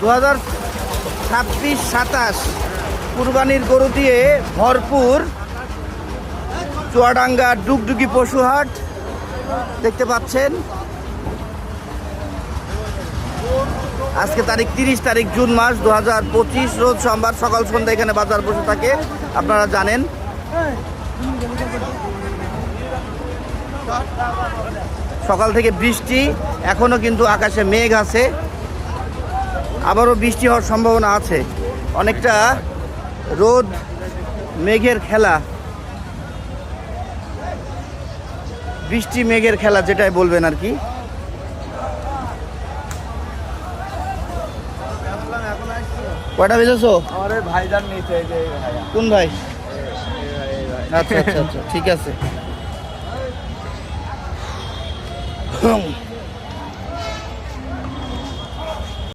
দু হাজার ছাব্বিশ সাতাশ কুরবানির গরু দিয়ে ভরপুর চুয়াডাঙ্গা ডুগডুগি পশুহাট দেখতে পাচ্ছেন। আজকে তারিখ তিরিশ তারিখ জুন মাস দু হাজার পঁচিশ, রোজ সোমবার সকাল সন্ধ্যা এখানে বাজার বসে থাকে, আপনারা জানেন। সকাল থেকে বৃষ্টি, এখনও কিন্তু আকাশে মেঘ আছে। আবারও বৃষ্টি হওয়ার সম্ভাবনা আছে। অনেকটা রোদ মেঘের খেলা। বৃষ্টি মেঘের খেলা যেটাই বলবেন আর কি। কয়টা বেজেছো? কোন ভাই। আচ্ছা আচ্ছা আচ্ছা ঠিক আছে।